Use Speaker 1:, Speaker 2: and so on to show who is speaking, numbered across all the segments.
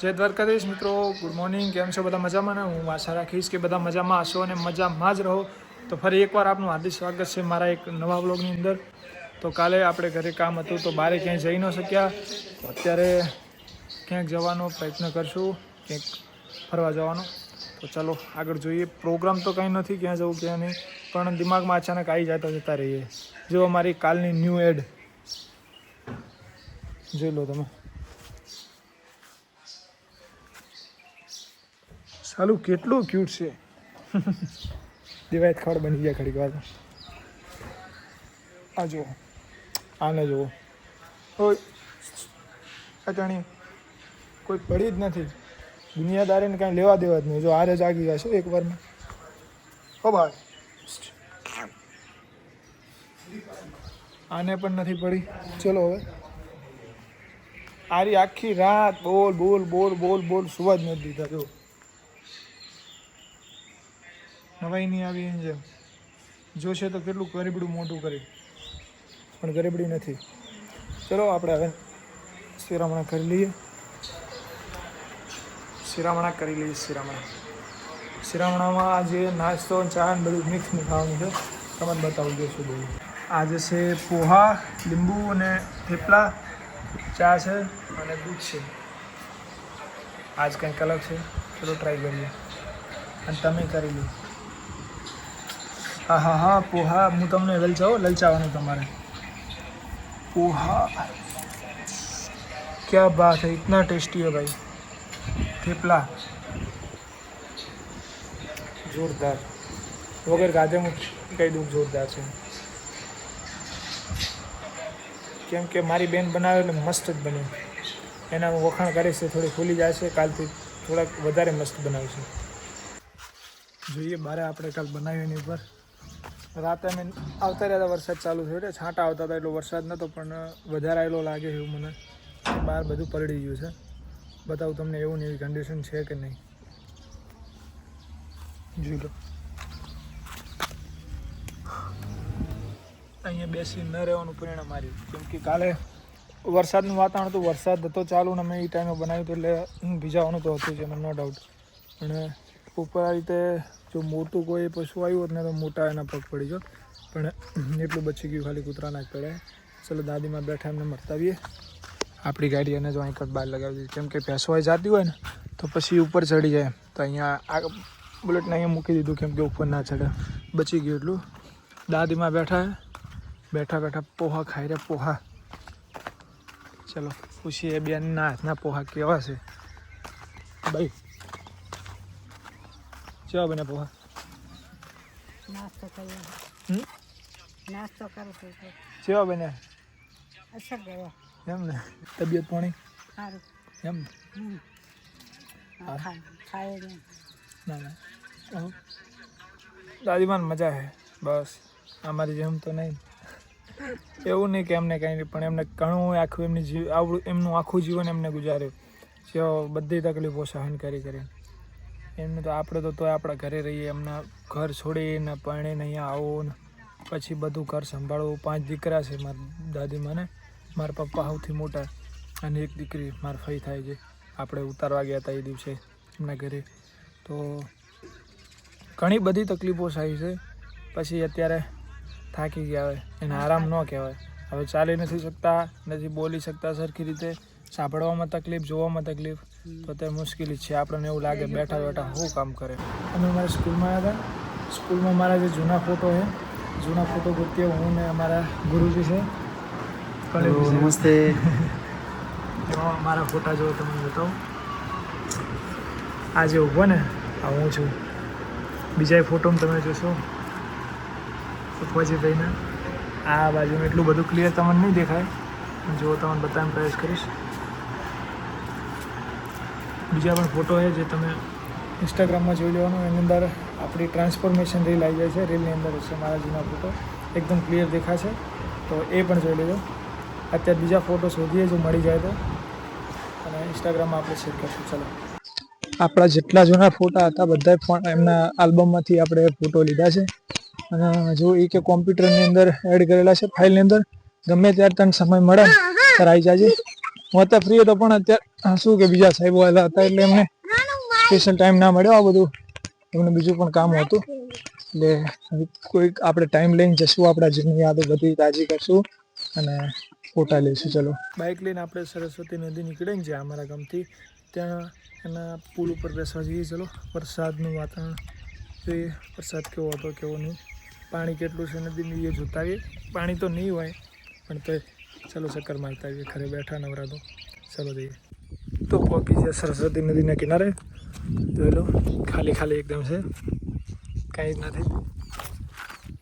Speaker 1: જય દ્વારકાધીશ મિત્રો good morning કેમ છો? બધા મજામાં ને? હું આશા રાખીશ કે બધા મજામાં હશો અને મજામાં જ રહો. તો ફરી એકવાર આપનું હાર્દિક સ્વાગત છે મારા એક નવા બ્લોગની અંદર. તો કાલે આપણે ઘરે કામ હતું, તો બારે ક્યાંય જઈ ન શક્યા. અત્યારે ક્યાંક જવાનો પ્રયત્ન કરશું, ક્યાંક ફરવા જવાનો. તો ચાલો, આગળ જોઈએ. પ્રોગ્રામ તો કંઈ નથી, ક્યાં જવું, ક્યાં નહીં. પણ દિમાગમાં અચાનક આવી જાય તો જતા રહીએ. જો અમારી કાલની ન્યૂ એડ જોઈ લો તમે. સાલું કેટલું ક્યુટ છે. દિવાયત ખડ બની ગયા ખડી વાર. આ જુઓ. આને જુઓ. ઓય. અટાણી કોઈ પડી જ નથી. દુનિયાદારીને કાંઈ લેવા દેવા જ નહીં. જો આરે જાગી ગયા છે એક વારમાં હો ભાઈ. આને પણ નથી પડી. ચલો હવે. આરી આખી રાત બોલ બોલ બોલ બોલ બોલ સુવા જ નથી દીધા. જો. નવાઈ નહીં આવી એમ જેમ. જોશે તો કેટલું ગરીબડું મોટું કરી. પણ ગરીબડી નથી. ચલો આપણે હવે શિરામણા કરી લઈએ. શિરામણા કરી લઈએ શિરામણા. શિરામણામાં આજે નાસ્તો, ચા ને બધું મિક્સનું ખાવાનું છે. તમને બતાવું જોઈશું બધું આજે છે પોહા, લીંબુ અને થેપલા. ચા છે અને દૂધ છે. આજ કંઈક અલગ છે. ચલો ટ્રાય કરીએ. અને તમે કરી લો. હા હા હા, પોહા, હું તમને લલચાવો, લલચાવાનું તમારે. પોહા. ક્યા બાત હૈ, ઇતના ટેસ્ટી હૈ ભાઈ. થેપલા. જોરદાર. વગર ગાજે હું કહી દઉં જોરદાર છે. કેમ કે મારી બેન બનાવે એટલે મસ્ત જ બન્યું એના હું વખાણ કરીશ થોડી ખુલી જાય છે. કાલથી થોડાક વધારે મસ્ત બનાવીશું. જોઈએ, બારે આપણે કાલ બનાવ્યું એની ઉપર. રાતે અમે આવતા રહ્યા વરસાદ ચાલુ થયો એટલે છાંટા આવતા હતા એટલો વરસાદ નહોતો પણ વધારે આવેલો લાગે એવું મને. બહાર બધું પલળી ગયું છે. બતાવું તમને એવું ને એવી કન્ડિશન છે કે નહીં. જોઈ લો. અહીંયા બેસી ન રહેવાનું પરિણામ આવ્યું. કેમ કે કાલે વરસાદનું વાતાવરણ હતું, વરસાદ હતો ચાલુ ને મેં એ ટાઈમે બનાવ્યું હતું એટલે હું ભીજાવાનું તો હતું જ એમાં નો ડાઉટ પણ ઉપર આ રીતે જો મોટું કોઈ પશુ આવ્યું હોત ને તો મોટા એના પગ પડી ગયો. પણ એટલું બચી ગયું ખાલી કૂતરાના જ પડે. ચલો દાદીમાં બેઠા એમને મરતાવીએ આપણી ગાડી એને જો અહીં કટ બહાર લગાવી દીધી. કેમ કે ભેંસો જતી હોય ને, તો પછી ઉપર ચડી જાય તો અહીંયા આ બુલેટને અહીંયા મૂકી દીધું કેમ કે ઉપર ના ચડે. બચી ગયું એટલું. દાદીમાં બેઠા બેઠા બેઠા પોહા ખાઈ રહ્યા, પોહા. ચલો, પૂછીએ બેનના હાથના પોહા કેવા છે. ભાઈ કેવા બને પોહા
Speaker 2: નાસ્તો કર્યો
Speaker 1: હમ
Speaker 2: નાસ્તો કરું છું
Speaker 1: કેવા બને
Speaker 2: અસર ગયો
Speaker 1: એમ ને તબિયત પાણી
Speaker 2: સારું
Speaker 1: એમ હા.
Speaker 2: ખાય
Speaker 1: ના ના આવું. દાદીમાન મજા છે બસ. અમારી જેમ તો નહીં. એવું નહીં કે એમને કંઈ નહીં પણ એમને ઘણું આખું એમની જીવ આવડું એમનું આખું જીવન એમને ગુજાર્યું. જેઓ બધી તકલીફો સહન કરી કરી. એમને તો આપણે તો તોય આપણા ઘરે રહીએ, એમના ઘર છોડીને પરણીને અહીંયા આવો ને પછી બધું ઘર સંભાળવું. પાંચ દીકરા છે મારા દાદીમાને મારા પપ્પા સૌથી મોટા અને એક દીકરી મારા ફઈ થાય છે. આપણે ઉતારવા ગયા હતા એ દિવસે એમના ઘરે. તો ઘણી બધી તકલીફો થાય છે. પછી અત્યારે થાકી ગયા હોય. એને આરામ ન કહેવાય. હવે ચાલી નથી શકતા, નથી બોલી શકતા સરખી રીતે. સાંભળવામાં તકલીફ, જોવામાં તકલીફ. તો અત્યારે મુશ્કેલી છે. આપણને એવું લાગે બેઠા બેઠા શું કામ કરે. અમે અમારા સ્કૂલમાં આવ્યા હતા? સ્કૂલમાં મારા જે જૂના ફોટો છે જૂના ફોટો પ્રત્યે હું ને અમારા ગુરુજી છે.
Speaker 3: નમસ્તે.
Speaker 1: એમાં મારા ફોટા જો તમને બતાવું. આ જે ઊભો ને આ હું છું. બીજા ફોટોમાં તમે જોશો. સુખવાજીભાઈના આ બાજુમાં એટલું બધું ક્લિયર તમને નહીં દેખાય. જો તમને બતાવવાનો પ્રયાસ કરીશ. બીજા પણ ફોટો છે જે તમે ઇન્સ્ટાગ્રામમાં જોઈ લેવાનું. એની અંદર આપણી ટ્રાન્સફોર્મેશન રીલ આવી જાય છે. રીલની અંદર છે મારા જૂના ફોટો એકદમ ક્લિયર દેખાશે. તો એ પણ જોઈ લેજો. અત્યારે બીજા ફોટો શોધીએ જો મળી જાય તો. અને ઇન્સ્ટાગ્રામમાં આપણે શેર કરશું. ચલો. આપણા જેટલા જૂના ફોટા હતા બધા ફોન એમના આલ્બમમાંથી આપણે ફોટો લીધા છે. અને જો એ કે કોમ્પ્યુટરની અંદર એડ કરેલા છે ફાઇલની અંદર. ગમે ત્યારે તને સમય મળે ત્યારે આવી જાજે. હું અત્યારે ફ્રી હતો, પણ અત્યારે શું કે બીજા સાહેબો આવેલા હતા એટલે એમને સ્પેશિયલ ટાઈમ ના મળ્યો આ બધું. એમને બીજું પણ કામ હતું. એટલે કોઈક આપણે ટાઈમ લઈને જશું, આપણા જૂની યાદો બધી તાજી કરશું અને ફોટા લઈશું, ચલો. બાઇક લઈને આપણે સરસ્વતી નદી નીકળીને જ્યાં અમારા ગામથી, ત્યાં એના પુલ ઉપર બેસવા જઈએ, ચલો. વરસાદનું વાતાવરણ જોઈએ વરસાદ કેવો હતો, કેવો નહીં. પાણી કેટલું છે, નદીની એ જોતા પાણી તો નહીં હોય, પણ તો ચલો ચક્કર મારતા આવીએ, ઘરે બેઠા નવરા તો ચલો જઈએ. તો પહોંચી છે સરસ્વતી નદીના કિનારે. જોઈ લો, ખાલી ખાલી એકદમ છે. કાંઈ જ નથી.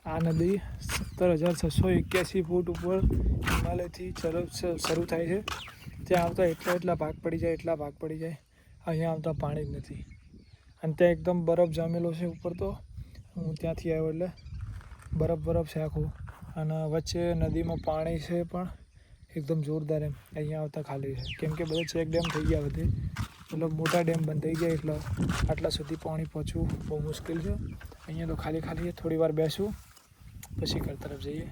Speaker 1: આ નદી સત્તર હજાર છસો એક્યાસી ફૂટ ઉપર હિમાલયથી શરૂ શરૂ થાય છે. ત્યાં આવતા એટલા એટલા ભાગ પડી જાય, એટલા ભાગ પડી જાય. અહીંયા આવતા પાણી જ નથી. અને ત્યાં એકદમ બરફ જામેલો છે ઉપર તો. હું ત્યાંથી આવ્યો એટલે બરફ બરફ છે આખું. અને વચ્ચે નદીમાં પાણી છે પણ એકદમ જોરદાર એમ. અહીંયા આવતા ખાલી છે. કેમ કે બધા ચેક ડેમ થઈ ગયા બધે. મતલબ મોટા ડેમ બંધ થઈ ગયા એટલે આટલા સુધી પાણી પહોંચવું બહુ મુશ્કેલ છે. અહીંયા તો ખાલી ખાલી થોડી વાર બેસું, પછી ઘર તરફ જઈએ.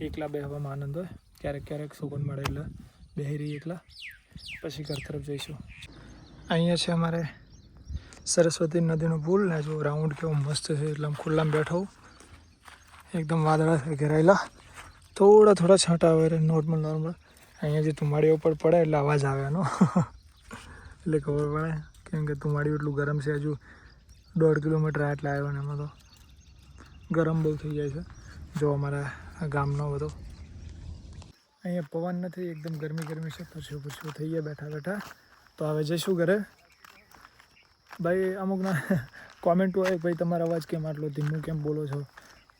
Speaker 1: એકલા બેસવામાં આનંદ હોય. ક્યારેક ક્યારેક સુગંધ મળે એટલે બેહી રહીએ એકલા. પછી ઘર તરફ જઈશું. અહીંયા છે અમારે સરસ્વતી નદીનો પુલ. ને જો રાઉન્ડ કેવો મસ્ત છે. એટલે આમ ખુલ્લામાં બેઠો એકદમ વાદળા ઘેરાયેલા. થોડા થોડા છાંટા આવે નોર્મલ નોર્મલ અહીંયા જે તુમાડીઓ ઉપર પડે એટલે અવાજ આવે એનો. એટલે ખબર પડે. કેમ કે તુમાડીઓ એટલું ગરમ છે, હજુ દોઢ કિલોમીટર આટલા આવ્યો ને એમાં તો. ગરમ બહુ થઈ જાય છે. જો અમારા ગામનો બધો. અહીંયા પવન નથી, એકદમ ગરમી ગરમી છે. પછી પછી થઈ ગયા બેઠા બેઠા. તો હવે જઈશું ઘરે. ભાઈ, અમુકના કોમેન્ટ હોય ભાઈ, તમારો અવાજ કેમ આટલો ધીમું, કેમ બોલો છો?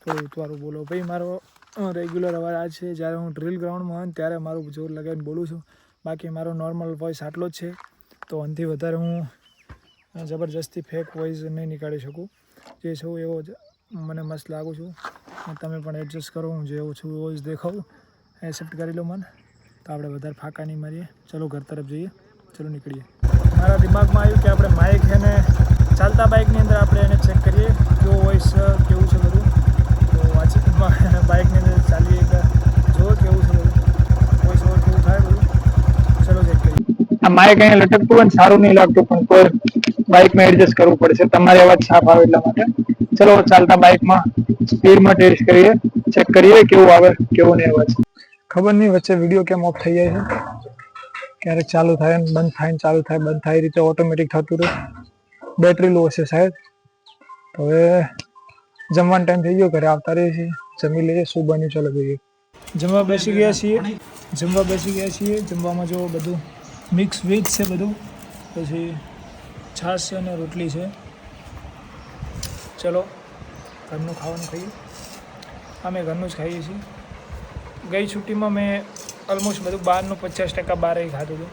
Speaker 1: થોડું ઉતવારું બોલો. ભાઈ, મારો રેગ્યુલર અવાજ આ છે. જ્યારે હું ડ્રિલ ગ્રાઉન્ડમાં હોય ત્યારે મારું જોર લગાવીને બોલું છું. બાકી મારો નોર્મલ વોઇસ આટલો જ છે. તો આનાથી વધારે હું જબરજસ્તી ફેક વોઇસ નહીં નીકાળી શકું. જે છું એવો જ મને મસ્ત લાગું છું. તમે પણ એડજસ્ટ કરો. હું જેવું છું એવો જ દેખાવું એક્સેપ્ટ કરી લો મન. તો આપણે વધારે ફાંકા નહીં મારીએ. ચલો ઘર તરફ જઈએ. ચલો નીકળીએ. મારા દિમાગમાં આવ્યું કે આપણે માઇક એને ચાલતા બાઇકની અંદર આપણે એને ચેક કરીએ. કેવો વોઇસ કેવું છે બધું? બાઇકની અંદર ચાલીએ એક જો કેવું છે કોઈ વોઇસ કેવું થાય બધું. ચલો ચેક કરીએ. આ માઇક અહીંયા લટકતું હોય સારું નહીં લાગતું પણ કોઈ બાઇકમાં એડજસ્ટ કરવું પડશે. તમારે અવાજ સાફ આવે એટલા માટે. ચલો ચાલતા બાઇકમાં સ્પીડમાં ટેસ્ટ કરીએ. ચેક કરીએ કેવું આવે કેવું નહીં અવાજ ખબર નહીં વચ્ચે વીડિયો કેમ ઓફ થઈ જાય છે? ક્યારેક ચાલુ થાય બંધ થાય ને ચાલુ થાય બંધ થાય એ રીતે ઓટોમેટિક થતું રહે. બેટરી લો હશે સાહેબ. તો હવે જમવાનો ટાઈમ થઈ ગયો ઘરે આવતા રહીએ છીએ. જમી લઈએ, શું બન્યું? ચાલો જોઈએ. જમવા બેસી ગયા છીએ. જમવા બેસી ગયા છીએ. જમવામાં જો બધું મિક્સ વેજ છે બધું. પછી છાશ છે અને રોટલી છે. ચલો, ઘરનું ખાવાનું ખાઈએ. અમે ઘરનું જ ખાઈએ છીએ. ગઈ છુટ્ટીમાં મેં ઓલમોસ્ટ બધું બહારનું પચાસ ટકા બહાર ખાધું હતું.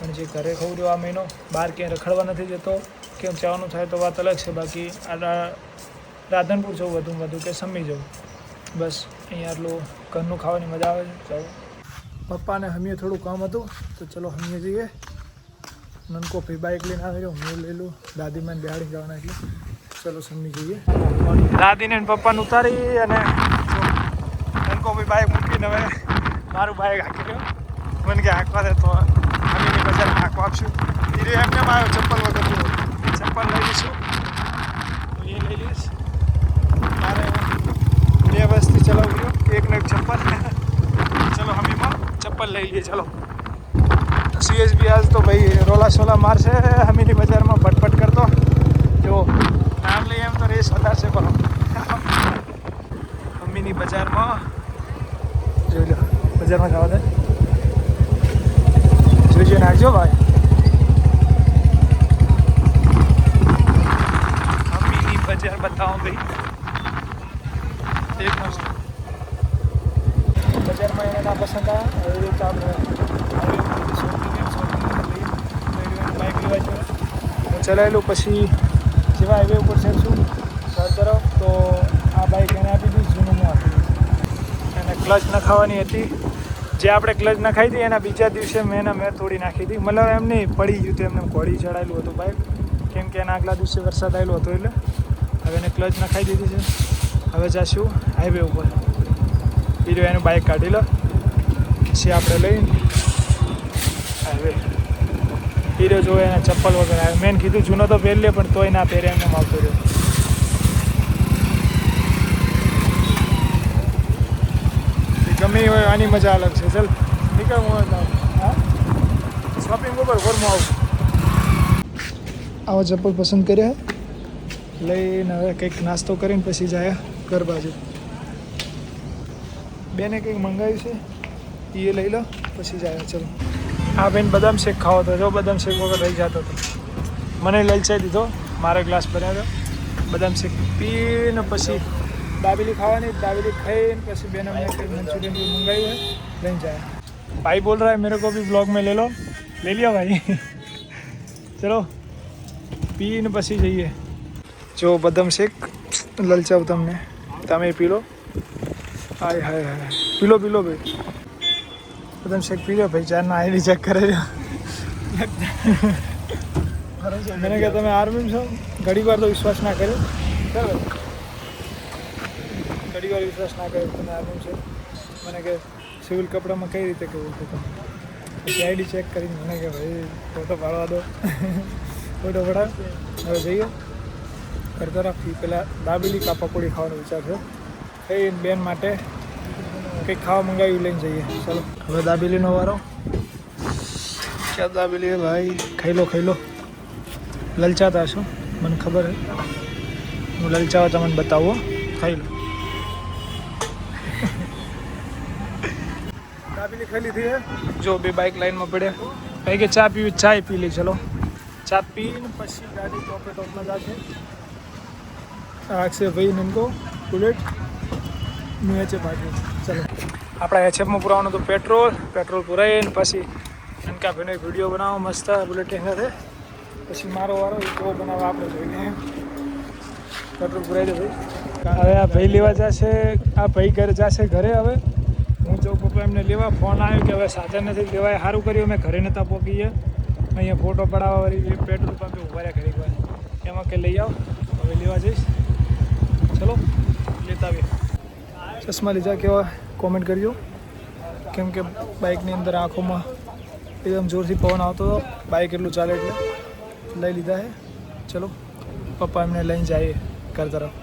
Speaker 1: પણ જે ઘરે ખાવું રહ્યો આ મહિનો, બહાર ક્યાંય રખડવા નથી જતો. કેમ, જવાનું થાય તો વાત અલગ છે. બાકી આ રાધનપુર જવું વધુ વધુ કે સમી જવું? બસ, અહીંયા આટલું ઘરનું ખાવાની મજા આવે છે. ચાલો. પપ્પાને હમીએ થોડું કામ હતું, તો ચલો હમીએ જઈએ. નનકો ભાઈ બાઇક લઈને આવી રહ્યો હું લઈ લઉં. દાદીમાને બેહાડી જવાના એટલે. ચલો સમી જઈએ. દાદીને પપ્પાને ઉતારી અને નનકો ભાઈ બાઇક મૂકીને હવે મારું બાઇક હાંકી રહ્યો મને કે હાંકવા દે તો હમીને બજાર હાંકવા આપશું. ધીરે એમને આવ્યો? ચપ્પલ વગર ચપ્પલ લઈ લઈશું હું એ લઈ લઈશ મારે બે વર્ષથી ચલાવું ગયો એક ને એક ચપ્પલ ચલો હમીમાં ચપ્પલ લઈ લઈએ ચલો સીએસબી આજ તો ભાઈ રોલા સોલા મારશે હમીની બજારમાં ભટભટ કરતો જો નામ લઈએ એમ તો રેસ વધારશે પણ હમીની બજારમાં જોઈ લો બજારમાં જવા દે જોઈજો નાખજો ભાઈ હમીની બજાર બતાવો ભાઈ એક મસ્ત બજારમાં એને ના પસંદ આવે. હવે તો આપણે બાઇક લેવા જોઈએ ચલાવેલું પછી જેવા હાઈવે ઉપર ચડશું સર તરફ તો આ બાઇક એને આપી દીધું જૂનું હું આપી એને ક્લચ નખાવાની હતી. જે આપણે ક્લચ નખાઈ હતી, એના બીજા દિવસે મેં એને મેં તોડી નાખી હતી. મતલબ એમ નહીં, પડી ગયું હતું, એમને ઘોડી ચડાયેલું હતું બાઇક કેમ કે એના આગલા દિવસે વરસાદ આવેલો હતો એટલે. હવે એને ક્લચ નખાઈ દીધી છે. હવે જઈશું હાઈવે ઉપર. બીજું એનું બાઇક કાઢી લો. પછી આપણે લઈને હવે હીરો જોવે એના ચપ્પલ વગર આવે. મેં કીધું જૂનો તો પહેરલે પણ તોય ના પહેરે એમને આવતો રહ્યો. ગમે હોય, આની મજા અલગ છે. ચલ, નીકળ હું હા? શોપિંગ ઉપર ઘરમાં આવું. આવા ચપ્પલ પસંદ કર્યા? લઈને હવે કંઈક નાસ્તો કરીને પછી જાય ઘર બાજુ. બેને કંઈક મંગાવ્યું છે? એ લઈ લો, પછી જાય, ચલો. આ બેન બદામ શેક ખાવો તો જો બદામ શેક વગર રહી જતો હતો. મને લલચાઈ દીધો. મારો ગ્લાસ ભર્યો બદામ શેક પીને પછી દાબેલી ખાવાની, દાબેલી ખાઈને પછી બેન અમને મંચુરિયન भी મંગાવ્યું है લઈ જાય. ભાઈ બોલ રહા है मेरे को भी ब्लॉग में ले लो ले लिया भाई ચલો, પીને પછી જઈએ. જો બદામ શેક લલચાવ તમને. તમે પી લો. હાય હાય હાય પીલો પીલો ભાઈ. બદામ શેક પી લો ભાઈ? ચારના આઈડી ચેક કરે છે. મને કે તમે આર્મી છો? ઘડી વાર તો વિશ્વાસ ના કર્યો. બરાબર? ઘડી વાર વિશ્વાસ ના કર્યો તમે આર્મી છો. મને કે સિવિલ કપડામાં કઈ રીતે કેવું છે તમે આઈડી ચેક કરીને મને કે ભાઈ, ફોટો પાડવા દો. ફોટો પડાવ. હવે જઈએ. ઘર તરફ પેલા દાબેલી કા પકોડી ખાવાનો વિચાર છે એ બેન માટે. કંઈક ખાવા મંગાવી લઈને જઈએ. ચાલો, હવે દાબેલી નો વારો. ક્યાં દાબેલી ભાઈ? ખાઈ લો ખાઈ લો લલચાતા છો મને ખબર હું. લલચાવા તમને બતાવો ખાઈ લો દાબેલી ખાઈ લીધી હે? જો, બે બાઇક લાઈનમાં પડ્યા. કઈ કે ચા પીવી, ચાય પી લી, ચલો. ચા પીને પછી ગાડી ટોપે ટોપમાં જશે આગ ભાઈ ઇनको બુલેટ. મેં છે બાજુ ચલો. આપણા એચએફમાં પુરાવાનું હતું પેટ્રોલ પેટ્રોલ પુરાઈને પછી અનકા ભાઈનો એક વીડિયો બનાવો મસ્ત બુલેટ સાથે. પછી મારો વારો, એ બનાવો આપણે જોઈને. પેટ્રોલ પુરાઈ દે ભાઈ. હવે આ ભાઈ લેવા જશે, આ ભાઈ ઘરે જશે ઘરે હવે. હું જો પપ્પા એમને લેવા. ફોન આવ્યો કે હવે સાધન નથી લેવાય. સારું કર્યું, અમે ઘરે નહોતા પહોંચીએ અહીંયા ફોટો પડાવવા વાળી પેટ્રોલ પંપે ઊભા રહ્યા ઘડીક વાર. એમાં કે લઈ આવો, હવે લેવા જઈશ. ચલો, લેતા આવીએ. ચશ્મા લીધા કેવા કોમેન્ટ કરજો કેમ કે બાઇકની અંદર આંખોમાં એકદમ જોરથી પવન આવતો હતો. બાઇક એટલું ચાલે એટલે લઈ લીધા છે. ચલો, પપ્પા એમને લઈને જઈએ ઘર તરફ.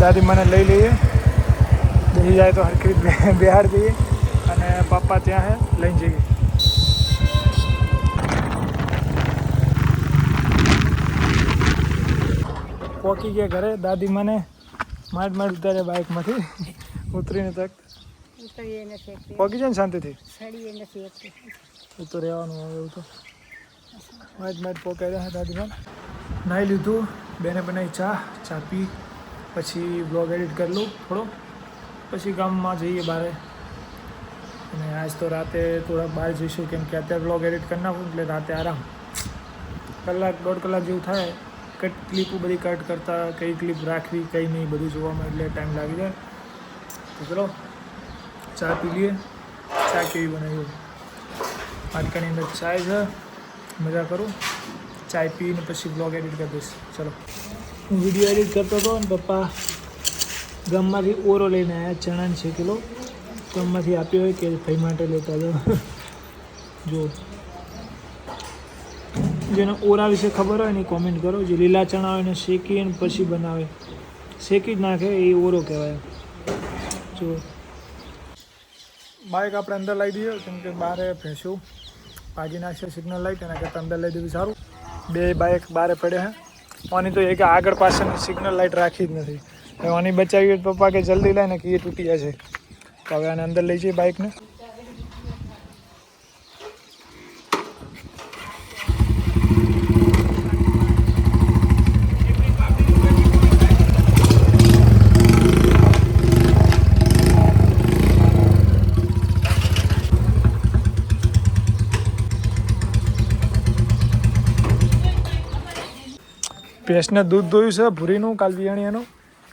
Speaker 1: દાદી મને લઈ લઈએ. બેસી જાય તો હરખી બિહાર જઈએ અને પપ્પા ત્યાં હે લઈને જઈએ. પહોંચી ગયા ઘરે. દાદી મને માંડ માંડ ઉતારે બાઇકમાંથી ઉતરીને તક?
Speaker 2: ઉતરીએ નથી એકલી.
Speaker 1: જાય ને શાંતિથી?
Speaker 2: સડીએ નથી એકલી.
Speaker 1: એ તો રહેવાનું હવે એવું તો. માઇટ માઇટ પોકાઈ રહ્યા દાદીમાં નાહી લીધું બેને બનાવી ચા ચા પી પછી બ્લોગ એડિટ કરી લઉં થોડો. પછી ગામમાં જઈએ બારે. અને આજ તો રાતે થોડાક બહાર જઈશું કેમ કે અત્યારે બ્લોગ એડિટ કરી નાખું એટલે રાતે આરામ. કલાક દોઢ કલાક જેવું થાય. કટ ક્લિપો બધી કટ કરતાં કઈ ક્લિપ રાખવી કઈ નહીં બધું જોવામાં એટલે ટાઈમ લાગી જાય. તો ચલો ચા પી લઈએ. ચા કેવી બનાવી માટકાની અંદર ચાય છે. મજા કરું. ચાય પીને પછી બ્લોગ એડિટ કરી દઈશ. ચલો. હું વીડિયો એડિટ કરતો હતો અને પપ્પા ગામમાંથી ઓરો લઈને આવ્યા ચણાને છે કિલો ગામમાંથી આપ્યો હોય કે ભાઈ માટે લેતા જાઓ. જો જેને ઓરા વિશે ખબર હોય ને કોમેન્ટ કરો. જે લીલા ચણા હોય એને શેકી અને પછી બનાવે. શેકી જ નાખે એ ઓરો કહેવાય. જો બાઇક આપણે અંદર લાવી દઈએ, કેમ કે બારે ભેંસું ભાગી નાખશે સિગ્નલ લાઈટ એના કરતાં અંદર લઈ દેવી સારું. બે બાઇક બારે પડ્યા હે. આની તો એક આગળ પાછળની સિગ્નલ લાઇટ રાખી જ નથી. આની બચાવી પપ્પા કે જલ્દી લાઈને કે એ તૂટી જશે. તો હવે આને અંદર લઈ જઈએ બાઇકને ભેંસને દૂધ દોયું છે, ભૂરીનું કાલ વિયાણીયાનું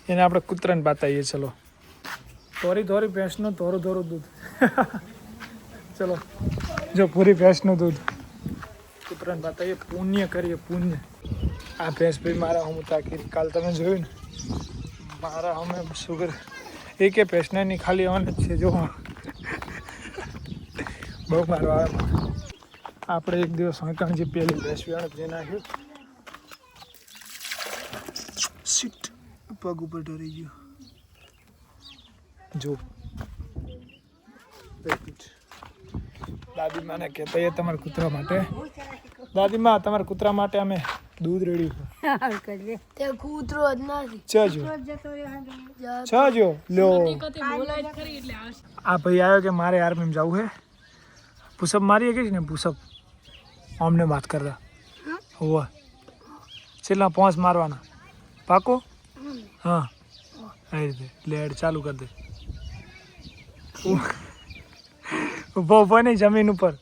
Speaker 1: એને આપણે કૂતરાને બાતાઈએ, ચલો. ધોરી ધોરી ભેંસનું ધોરું ધોરું દૂધ. ચલો, જો પૂરી ભેંસનું દૂધ. કૂતરાને બાતાઈએ, પુણ્ય કરીએ, પુણ્ય. આ ભેંસ ભાઈ મારા હું તાકી કાલ તમે જોયું ને? મારા અમે સુગર. એકે ભેંસને નહીં, ખાલી અન જ છે, જો. બહુ મારો આવે આપણે એક દિવસ હંકાણજી પહેલી ભેંસ વેણ જે નાખ્યું. પગ ઉપર ડરી ગયો. જો. દાદીમાને કહેતા એ તમારા કૂતરા માટે. દાદીમા તમારા કૂતરા માટે અમે દૂધ રેડ્યું
Speaker 3: તે કૂતરો જ નથી.
Speaker 1: જો. આ ભાઈ આવ્યો કે મારે આર્મીમાં જવું છે પુષપ મારીએ કે છે ને પુષપ અમને વાત કરતા. હોવા. છેલ્લા પાંચ મારવાના. પાકો? હા. એ રીતે. લેડ ચાલુ કરી દે. ઊભો ઊભો નહીં જમીન ઉપર.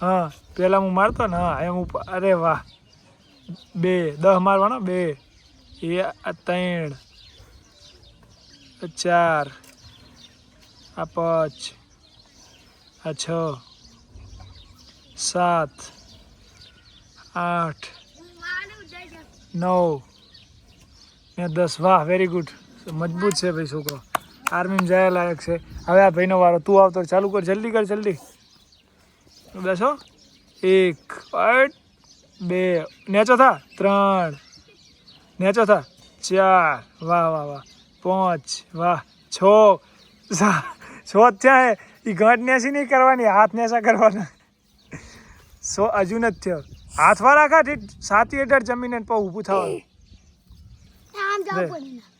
Speaker 1: હા? પેલા હું મારતો ને હા એમ ઉપર. અરે વાહ. બે દહ મારવાનો? બે. એ ત્રણ. ચાર. આ પાંચ. આ છ. સાત. આઠ. નવ. ને દસ, વાહ વેરી ગુડ મજબૂત છે ભાઈ છોકરો. આર્મીમાં જયા લાયક છે. હવે આ ભાઈનો વારો. તું આવતો ચાલુ કર, જલ્દી કર, જલ્દી. બેસો એક બે, નેચો થા. ત્રણ, નેચો થા. ચાર, વાહ વાહ વાહ. પાંચ, વાહ, છ છ થયા એ ઘટ નેસી નહીં કરવાની, હાથ નેસા કરવાના. સો, હજુ નથી થયો. હાથ વાળા ખા સાતી હેઠળ જમીને પણ ઊભું થવાનું.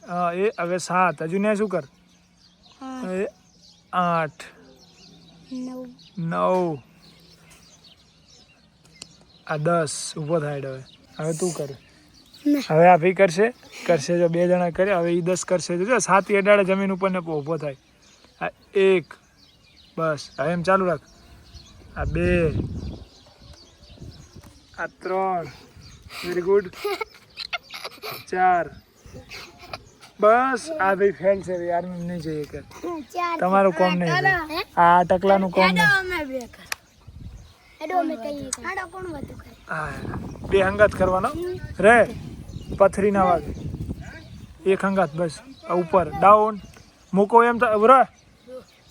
Speaker 1: હા એ હવે સાત. હજુ ને શું કર? આઠ.
Speaker 3: નવ.
Speaker 1: આ દસ ઊભો થાય હવે. હવે તું કર. હવે આ ભી કરશે. કરશે જો બે જણા કરે. હવે એ દસ કરશે જો સાત અડાડે જમીન ઉપર ને ઊભો થાય. આ એક. બસ. હવે એમ ચાલુ રાખ. આ બે. આ ત્રણ. વેરી ગુડ ચાર. બસ આ ભાઈ ફેલ છે ભાઈ આર્મી નહીં જઈએ કે. તમારું કોમ નહીં આ ટકલાનું કોમ નહીં.
Speaker 3: બે કર હેડો અમે કહીએ હેડો કોણ વધુ કરે?
Speaker 1: હા, બે હંગાત કરવાનો. રે પથરી ના વાગે. એક હંગાત બસ આ ઉપર. ડાઉન મૂકો એમ થાય રે.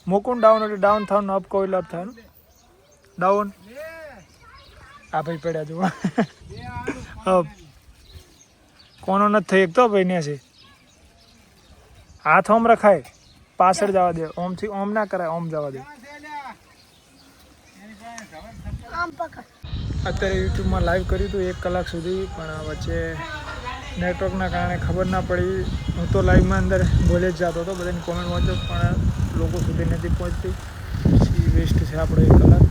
Speaker 1: મૂકો ડાઉન એટલે ડાઉન થવાનું અપ કોઈ અપ થવાનું. ડાઉન આ ભાઈ પડ્યા જુઓ. અપ. કોનો નથી થઈ શકતો ભાઈ ને છે. હાથ ઓમ રખાય. પાછળ જવા દે. ઓમથી ઓમ ના કરાય ઓમ જવા દે. અત્યારે યુટ્યુબમાં લાઈવ કર્યું હતું એક કલાક સુધી પણ વચ્ચે નેટવર્કના કારણે ખબર ના પડી. હું તો લાઈવમાં અંદર બોલે જ જતો હતો બધાની કોમેન્ટ વાંચો પણ લોકો સુધી નથી પહોંચતી. વેસ્ટ છે આપણો એક કલાક.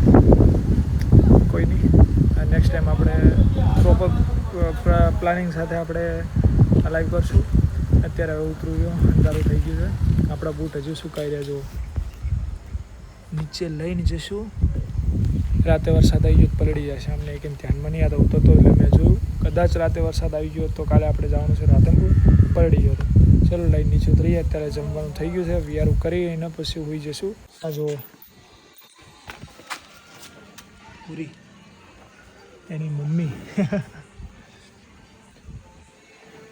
Speaker 1: કોઈ નહીં. નેક્સ્ટ ટાઈમ આપણે પ્રોપર પ્લાનિંગ સાથે આપણે લાઈવ કરશું. અત્યારે હવે ઉતરું ગયો અંધારું થઈ ગયું છે. આપણા બૂટ હજુ સુકાઈ રહ્યા જુઓ. નીચે લઈને જશું. રાતે વરસાદ આવી ગયો પલળી જશે અમને એક ધ્યાનમાં નહીં આવતો? ઉતરતો એટલે મેં જોયું કદાચ રાતે વરસાદ આવી ગયો તો કાલે આપણે જવાનું છે રાધનપુર. પલળી ગયો તો. ચલો લાઈન નીચે ઉતરીએ. અત્યારે જમવાનું થઈ ગયું છે. વિયારું કરી એના પછી હોઈ જશું. આ જો પૂરી. એની મમ્મી.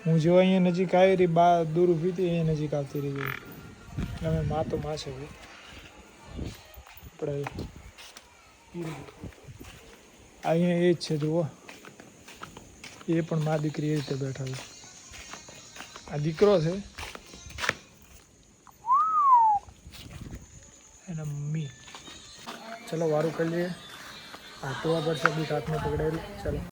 Speaker 1: હું જેવા અહીંયા નજીક આવી રહી, બા દૂર ઊભી હતી, અહીંયા નજીક આવતી રહી ગઈ. અમે મા તો મા છે આપણે અહીંયા એ જ છે, જુઓ. એ પણ મા દીકરી એ રીતે બેઠા છે. આ દીકરો છે. એના મમ્મી. ચલો વારું કરી લઈએ. હાથવા પડશે બી હાથમાં પકડાયેલું ચલો.